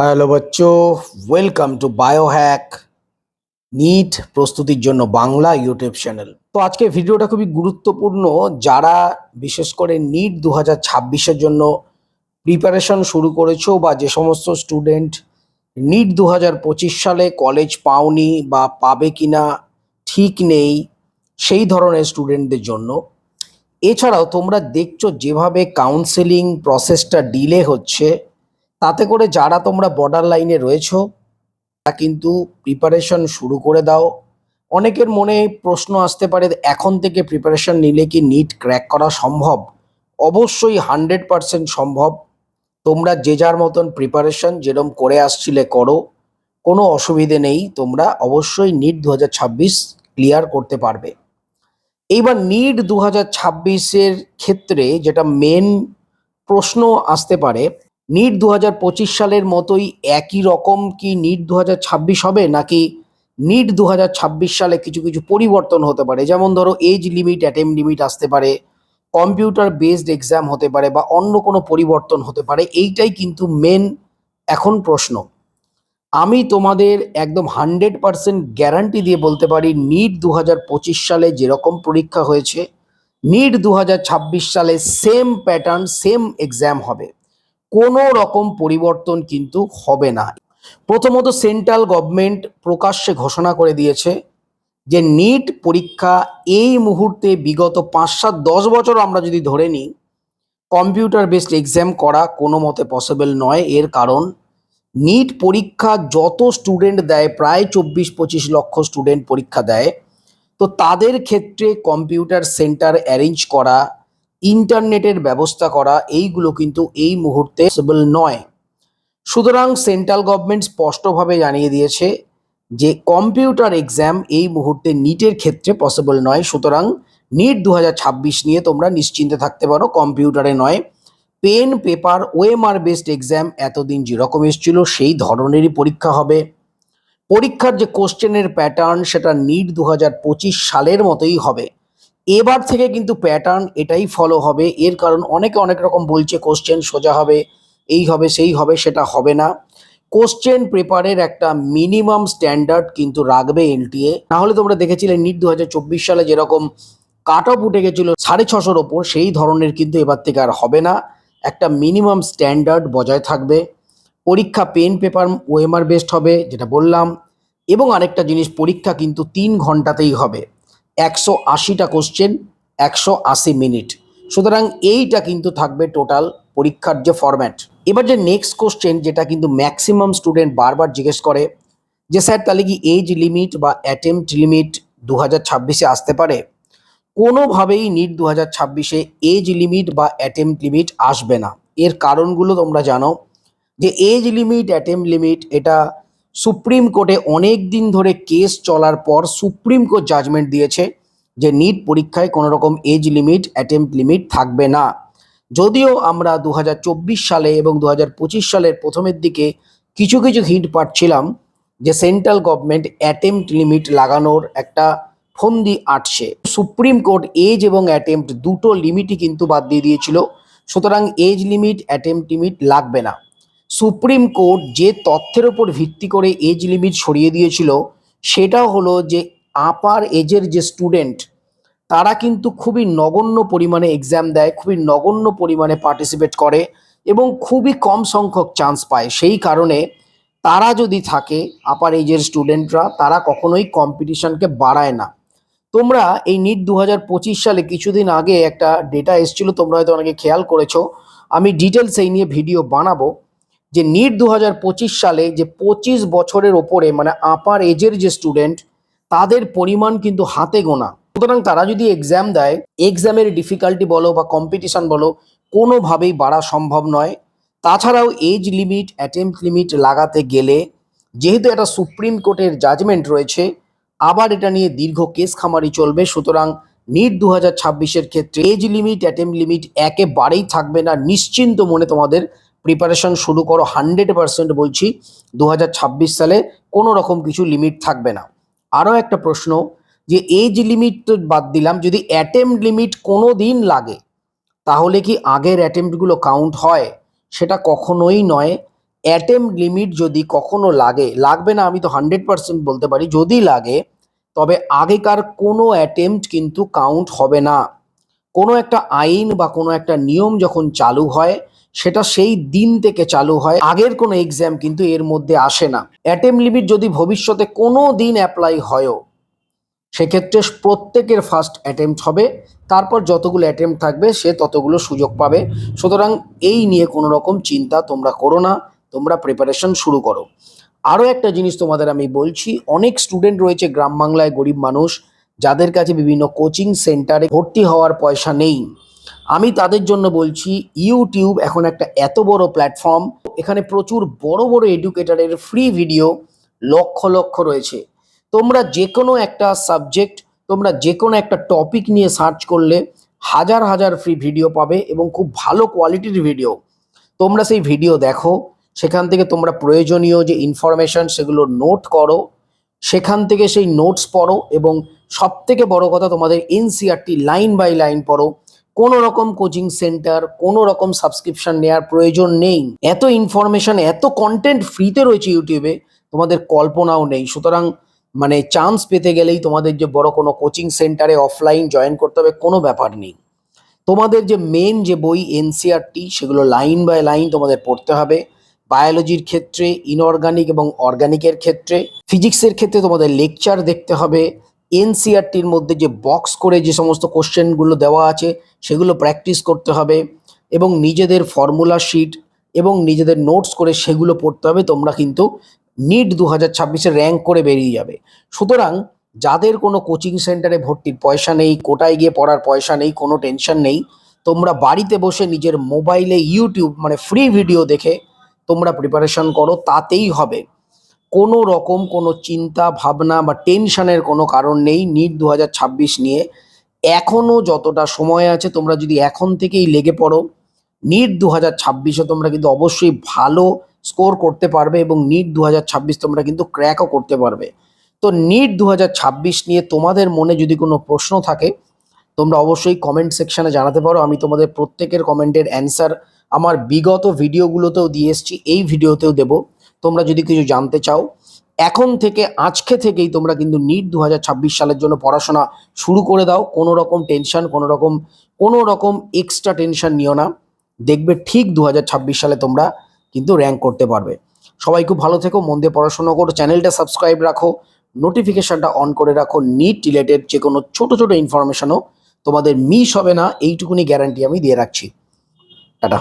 Hello বাচ্চো। Welcome to Biohack NEET প্রস্তুতির জন্য বাংলা ইউটিউব চ্যানেল তো আজকে ভিডিওটা খুবই গুরুত্বপূর্ণ। যারা বিশেষ করে নিট দু হাজার ছাব্বিশের জন্য প্রিপারেশন শুরু করেছ বা যে সমস্ত স্টুডেন্ট নিট দু হাজার পঁচিশ সালে কলেজ পাওনি বা পাবে কিনা ঠিক নেই, সেই ধরনের স্টুডেন্টদের জন্য। এছাড়াও তোমরা দেখছ যেভাবে কাউন্সেলিং প্রসেসটা ডিলে হচ্ছে তাতে করে যারা তোমরা বর্ডার লাইনে রয়েছো তা কিন্তু প্রিপারেশন শুরু করে দাও। অনেকের মনে প্রশ্ন আসতে পারে, এখন থেকে প্রিপারেশন নিলে কি নিট ক্র্যাক করা সম্ভব? অবশ্যই হান্ড্রেড পারসেন্ট সম্ভব। তোমরা যে যার মতন প্রিপারেশন যেরম করে আসছিলে করো, কোনো অসুবিধে নেই, তোমরা অবশ্যই নিট দু হাজার ছাব্বিশ ক্লিয়ার করতে পারবে। এইবার নিট দু হাজার ক্ষেত্রে যেটা মেন প্রশ্ন আসতে পারে নিট দু হাজার পঁচিশ সালের মতোই একই রকম কি নিট দু হাজার ছাব্বিশ হবে? নাকি নিট দু হাজার ছাব্বিশ সালে কিছু কিছু পরিবর্তন হতে পারে? যেমন ধরো এজ লিমিট অ্যাটেম লিমিট আসতে পারে কম্পিউটার বেসড এক্সাম হতে পারে বা অন্য কোনো পরিবর্তন হতে পারে, এইটাই কিন্তু মেন এখন প্রশ্ন। আমি তোমাদের একদম হান্ড্রেড পার্সেন্ট গ্যারান্টি দিয়ে বলতে পারি নিট দু হাজার পঁচিশ সালে যেরকম পরীক্ষা হয়েছে নিট দু হাজার ছাব্বিশ সালে সেম প্যাটার্ন সেম এক্সাম হবে। কোনো রকম পরিবর্তন কিন্তু হবে না। প্রথমত সেন্ট্রাল গভর্নমেন্ট প্রকাশ্যে ঘোষণা করে দিয়েছে যে নিট পরীক্ষা এই মুহূর্তে বিগত পাঁচ সাত দশ বছর আমরা যদি ধরে নিই কম্পিউটার বেসড এক্সাম করা কোনো মতে পসিবল নয়। এর কারণ, নিট পরীক্ষা যত স্টুডেন্ট দেয়, প্রায় চব্বিশ পঁচিশ লক্ষ স্টুডেন্ট পরীক্ষা দেয়। তো তাদের ক্ষেত্রে কম্পিউটার সেন্টার অ্যারেঞ্জ করা ইন্টারনেটের ব্যবস্থা করা, এইগুলো কিন্তু এই মুহূর্তে পসিবল নয়। সুতরাং সেন্ট্রাল গভর্নমেন্ট স্পষ্টভাবে জানিয়ে দিয়েছে যে কম্পিউটার এক্সাম এই মুহূর্তে নিটের ক্ষেত্রে পসিবল নয়। সুতরাং নিট দু হাজার ছাব্বিশ নিয়ে তোমরা নিশ্চিন্তে থাকতে পারো, কম্পিউটারে নয়। Pen, paper, OMR based exam এতদিন যেরকম এসেছিল, সেই ধরনেরই পরীক্ষা হবে। পরীক্ষার যে কোশ্চেনের প্যাটার্ন সেটা নিট দু হাজার পঁচিশ সালের মতোই হবে। এবার থেকে কিন্তু প্যাটার্ন এটাই ফলো হবে। এর কারণ অনেকে অনেক রকম বলছে কোশ্চেন সোজা হবে, এই হবে, সেই হবে, সেটা হবে না। কোশ্চেন পেপারের একটা মিনিমাম স্ট্যান্ডার্ড কিন্তু রাখবে এনটিএ নাহলে তোমরা দেখেছিলে নিট দু হাজার চব্বিশ সালে যেরকম কাট অফ উঠে গেছিল সাড়ে ছশোর ওপর, সেই ধরনের কিন্তু এবার থেকে আর হবে না। একটা মিনিমাম স্ট্যান্ডার্ড বজায় থাকবে। পরীক্ষা পেন পেপার ওএমআর বেস্ট হবে, যেটা বললাম। এবং আরেকটা জিনিস, পরীক্ষা কিন্তু তিন ঘন্টাতেই হবে। একশো আশিটা কোশ্চেন একশো আশি মিনিট সুতরাং এইটা কিন্তু থাকবে টোটাল পরীক্ষার যে ফরম্যাট এবার যে নেক্সট কোশ্চেন যেটা কিন্তু ম্যাক্সিমাম স্টুডেন্ট বারবার জিজ্ঞেস করে, যে স্যার তাহলে কি এজ লিমিট বা অ্যাটেম্পট লিমিট দু হাজার ছাব্বিশে আসতে পারে? কোনোভাবেই নিট দু হাজার ছাব্বিশে এজ লিমিট বা অ্যাটেম্প লিমিট আসবে না। এর কারণগুলো তোমরা জানো যে এজ লিমিট অ্যাটেম্প লিমিট এটা সুপ্রিম কোর্টে অনেক দিন ধরে কেস চলার পর সুপ্রিম কোর্ট জাজমেন্ট দিয়েছে যে নিট পরীক্ষায় কোনো রকম এজ লিমিট অ্যাটেম্প লিমিট থাকবে না। যদিও আমরা দু হাজার চব্বিশ সালে এবং দু হাজার পঁচিশ সালের প্রথমের দিকে কিছু কিছু হিন্ট পাচ্ছিলাম যে সেন্ট্রাল গভর্নমেন্ট অ্যাটেম্পট লিমিট লাগানোর একটা ফন্দি আটছে। সুপ্রিম কোর্ট এজ এবং অ্যাটেম্পট দুটো লিমিটই কিন্তু বাদ দিয়ে দিয়েছিল। সুতরাং এজ লিমিট অ্যাটেম্পট লিমিট লাগবে না। সুপ্রিম কোর্ট যে তথ্যের ওপর ভিত্তি করে এজ লিমিট সরিয়ে দিয়েছিল, সেটা হলো যে আপার এজের যে স্টুডেন্ট তারা কিন্তু খুবই নগণ্য পরিমাণে এক্সাম দেয়, খুবই নগণ্য পরিমাণে পার্টিসিপেট করে এবং খুবই কম সংখ্যক চান্স পায়। সেই কারণে তারা যদি থাকে আপার এজের স্টুডেন্টরা তারা কখনোই কম্পিটিশনকে বাড়ায় না। তোমরা এই নিট দু হাজার পঁচিশ সালে কিছুদিন আগে একটা ডেটা এসেছিল, তোমরা হয়তো অনেকে খেয়াল করেছ। আমি ডিটেলস এই নিয়ে ভিডিও বানাবো। যে নিট দু হাজার পঁচিশ সালে যে পঁচিশ বছরের ওপরে মানে আপার এজের যে স্টুডেন্ট তাদের পরিমাণ কিন্তু হাতে গোনা। সুতরাং তারা যদি এক্সাম দেয় এক্সামের ডিফিকাল্টি বলো বা কম্পিটিশন বলো, কোনোভাবেই বাড়া সম্ভব নয়। তাছাড়াও এজ লিমিট অ্যাটেম্প লিমিট লাগাতে গেলে যেহেতু একটা সুপ্রিম কোর্টের জাজমেন্ট রয়েছে, আবার এটা নিয়ে দীর্ঘ কেস খামারি চলবে। সুতরাং নিট দু হাজার ক্ষেত্রে এজ লিমিট অ্যাটেম্প লিমিট একেবারেই থাকবে না। নিশ্চিন্ত মনে তোমাদের প্রিপারেশন শুরু করো হান্ড্রেড পার্সেন্ট বলছি দু হাজার ছাব্বিশ সালে কোনো রকম কিছু লিমিট থাকবে না। আরও একটা প্রশ্ন, যে এজ লিমিট তো বাদ দিলাম, যদি অ্যাটেম্প লিমিট কোনো দিন লাগে, তাহলে কি আগের অ্যাটেম্পটগুলো কাউন্ট হয়? সেটা কখনোই নয়। অ্যাটেম লিমিট যদি কখনো লাগে, লাগবে না আমি তো হান্ড্রেড পার্সেন্ট বলতে পারি, যদি লাগে, তবে আগেকার কোনো অ্যাটেম্পট কিন্তু কাউন্ট হবে না। কোনো একটা আইন বা কোনো একটা নিয়ম যখন চালু হয় সেটা সেই দিন থেকে চালু হয়, আগের কোনো এক্সাম কিন্তু এর মধ্যে আসে না। অ্যাটেম লিমিট যদি ভবিষ্যতে কোনো দিন অ্যাপ্লাই হয়ও, সেক্ষেত্রে প্রত্যেকের ফার্স্ট অ্যাটেম্পট হবে, তারপর যতগুলো অ্যাটেম্পট থাকবে সে ততগুলো সুযোগ পাবে। সুতরাং এই নিয়ে কোনো রকম চিন্তা তোমরা করো না, তোমরা প্রিপারেশন শুরু করো। আরও একটা জিনিস তোমাদের আমি বলছি, অনেক স্টুডেন্ট রয়েছে গ্রাম বাংলায় গরিব মানুষ, যাদের কাছে বিভিন্ন কোচিং সেন্টারে ভর্তি হওয়ার পয়সা নেই। আমি তাদের জন্য বলছি ইউটিউব এখন একটা এত বড় প্ল্যাটফর্ম এখানে প্রচুর বড় বড় এডুকেটারের ফ্রি ভিডিও লক্ষ লক্ষ রয়েছে। তোমরা যে কোনো একটা সাবজেক্ট তোমরা যে কোনো একটা টপিক নিয়ে সার্চ করলে হাজার হাজার ফ্রি ভিডিও পাবে এবং খুব ভালো কোয়ালিটির ভিডিও তোমরা সেই ভিডিও দেখো, সেখান থেকে তোমরা প্রয়োজনীয় যে ইনফরমেশন সেগুলো নোট করো, সেখান থেকে সেই নোটস পড়ো এবং সব থেকে বড় কথা তোমাদের এনসিআরটি লাইন বাই লাইন পড়ো কোনো রকম কোচিং সেন্টার কোনো রকম সাবস্ক্রিপশন নেওয়ার প্রয়োজন নেই। এত ইনফরমেশন এত কন্টেন্ট ফ্রিতে রয়েছে ইউটিউবে, তোমাদের কল্পনাও নেই। সুতরাং মানে চান্স পেতে গেলেই তোমাদের যে বড় কোনো কোচিং সেন্টারে অফলাইন জয়েন করতে হবে, কোনো ব্যাপার নেই। তোমাদের যে মেন যে বই এনসিআরটি সেগুলো লাইন বাই লাইন তোমাদের পড়তে হবে। বায়োলজির ক্ষেত্রে ইনঅর্গানিক এবং অর্গানিকের ক্ষেত্রে ফিজিক্সের ক্ষেত্রে তোমাদের লেকচার দেখতে হবে। এনসিআরটির মধ্যে যে বক্স করে যে সমস্ত কোশ্চেনগুলো দেওয়া আছে, সেগুলো প্র্যাকটিস করতে হবে এবং নিজেদের ফর্মুলা শিট এবং নিজেদের নোটস করে সেগুলো পড়তে হবে, তোমরা কিন্তু নিট দু হাজার ছাব্বিশে র্যাঙ্ক করে বেরিয়ে যাবে। সুতরাং যাদের কোনো কোচিং সেন্টারে ভর্তির পয়সা নেই, কোটায় গিয়ে পড়ার পয়সা নেই, কোনো টেনশন নেই, তোমরা বাড়িতে বসে নিজের মোবাইলে ইউটিউব মানে ফ্রি ভিডিও দেখে তোমরা প্রিপারেশন করো, তাতেই হবে। কোনো রকম কোনো চিন্তা, ভাবনা বা টেনশনের কোনো কারণ নেই নিট দু হাজার ছাব্বিশ নিয়ে। এখনও যতটা সময় আছে তোমরা যদি এখন থেকেই লেগে পড়ো, নিট দু হাজার ছাব্বিশে তোমরা কিন্তু অবশ্যই ভালো স্কোর করতে পারবে এবং নিট দু হাজার ছাব্বিশ তোমরা কিন্তু ক্র্যাকও করতে পারবে। তো নিট দু হাজার ছাব্বিশ নিয়ে তোমাদের মনে যদি কোনো প্রশ্ন থাকে, তোমরা অবশ্যই কমেন্ট সেকশানে জানাতে পারো। আমি তোমাদের প্রত্যেকের কমেন্টের অ্যান্সার আমার বিগত ভিডিওগুলোতেও দিয়ে এসেছি, এই ভিডিওতেও দেবো। তোমরা যদি কিছু জানতে চাও, এখন থেকে, আজকে থেকেই তোমরা কিন্তু নিট দু হাজার ছাব্বিশ সালের জন্য পড়াশোনা শুরু করে দাও। কোনো রকম টেনশন কোনো রকম কোনো রকম এক্সট্রা টেনশন নিও না। দেখবে ঠিক দু হাজার ছাব্বিশ সালে তোমরা কিন্তু র্যাঙ্ক করতে পারবে। সবাই খুব ভালো থেকো, মন দিয়ে পড়াশোনা করো, চ্যানেলটা সাবস্ক্রাইব রাখো নোটিফিকেশনটা অন করে রাখো। নিট রিলেটেড যে কোনো ছোটো ছোটো ইনফরমেশনও তোমাদের মিস হবে না, এইটুকুনি গ্যারান্টি আমি দিয়ে রাখছি। টাটা।